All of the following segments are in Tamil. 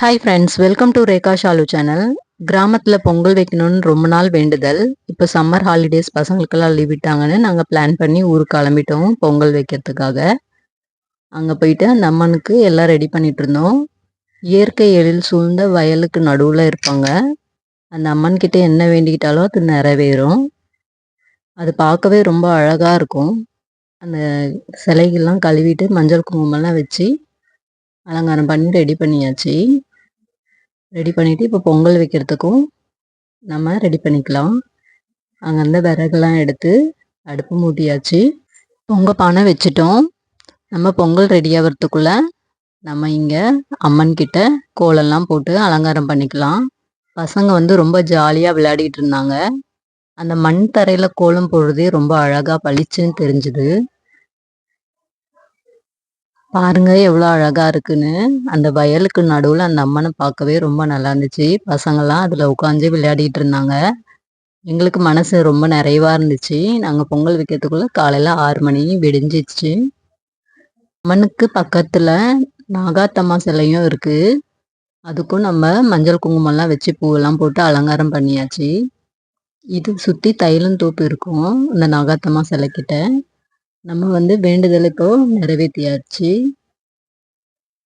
Hi friends welcome to Rekha Shalu channel கிராமத்தில் பொங்கல் வைக்கணும்னு ரொம்ப நாள் வேண்டுதல். இப்போ சம்மர் ஹாலிடேஸ் பசங்களுக்கெல்லாம் லீவ் விட்டாங்கன்னு நாங்கள் பிளான் பண்ணி ஊருக்கு கிளம்பிட்டோம் பொங்கல் வைக்கிறதுக்காக. அங்கே போயிட்டு அந்த அம்மனுக்கு எல்லாம் ரெடி பண்ணிட்டு இருந்தோம். இயற்கை எழில் சூழ்ந்த வயலுக்கு நடுவில் இருப்பாங்க. அந்த அம்மன் கிட்ட என்ன வேண்டிக்கிட்டாலும் அது நிறைவேறும். அது பார்க்கவே ரொம்ப அழகாக இருக்கும். அந்த சிலைகள்லாம் கழுவிட்டு மஞ்சள் குங்குமம்லாம் வச்சு அலங்காரம் பண்ணி ரெடி பண்ணியாச்சு. ரெடி பண்ணிவிட்டு இப்போ பொங்கல் வைக்கிறதுக்கும் நம்ம ரெடி பண்ணிக்கலாம். அங்கேருந்து விறகுலாம் எடுத்து அடுப்பு மூட்டியாச்சு. பொங்கல் பானை வச்சுட்டோம். நம்ம பொங்கல் ரெடியாகிறதுக்குள்ள நம்ம இங்கே அம்மன் கிட்ட கோலெல்லாம் போட்டு அலங்காரம் பண்ணிக்கலாம். பசங்க வந்து ரொம்ப ஜாலியாக விளையாடிட்டு இருந்தாங்க. அந்த மண் தரையில் கோலம் போடுறதே ரொம்ப அழகாக பளிச்சுன்னு தெரிஞ்சுது. பாருங்க எவ்வளோ அழகா இருக்குன்னு. அந்த வயலுக்கு நடுவில் அந்த அம்மனை பார்க்கவே ரொம்ப நல்லா இருந்துச்சு. பசங்கள்லாம் அதில் உட்காந்து விளையாடிட்டு இருந்தாங்க. எங்களுக்கு மனசு ரொம்ப நிறைவாக இருந்துச்சு. நாங்கள் பொங்கல் வைக்கிறதுக்குள்ளே காலையில் ஆறு மணி விடிஞ்சிச்சு அம்மனுக்கு பக்கத்தில் நாகாத்தம்மா சிலையும் இருக்குது அதுக்கும் நம்ம மஞ்சள் குங்குமம்லாம் வச்சு பூவெல்லாம் போட்டு அலங்காரம் பண்ணியாச்சு. இது சுற்றி தைலம் தோப்பு இருக்கும் இந்த நாகாத்தம்மா சிலைக்கிட்ட. நம்ம வந்து வேண்டுதல் இப்போ நிறைவேற்றியாச்சு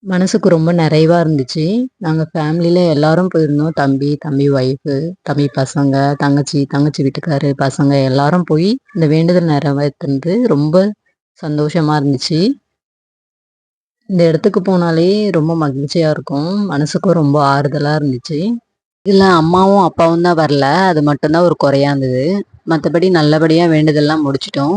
மனசுக்கு ரொம்ப நிறைவாக இருந்துச்சு. நாங்கள் ஃபேமிலியில் எல்லாரும் போயிருந்தோம். தம்பி தம்பி ஒய்ஃபு தம்பி பசங்க தங்கச்சி தங்கச்சி வீட்டுக்காரு பசங்க எல்லாரும் போய் இந்த வேண்டுதல் நிறைவேற்றுனது ரொம்ப சந்தோஷமாக இருந்துச்சு. இந்த இடத்துக்கு போனாலே ரொம்ப மகிழ்ச்சியாக இருக்கும். மனசுக்கும் ரொம்ப ஆறுதலாக இருந்துச்சு. இதில் அம்மாவும் அப்பாவும் தான் வரல. அது மட்டும்தான் ஒரு குறையா இருந்தது. மற்றபடி நல்லபடியாக வேண்டுதல்லாம் முடிச்சிட்டோம்.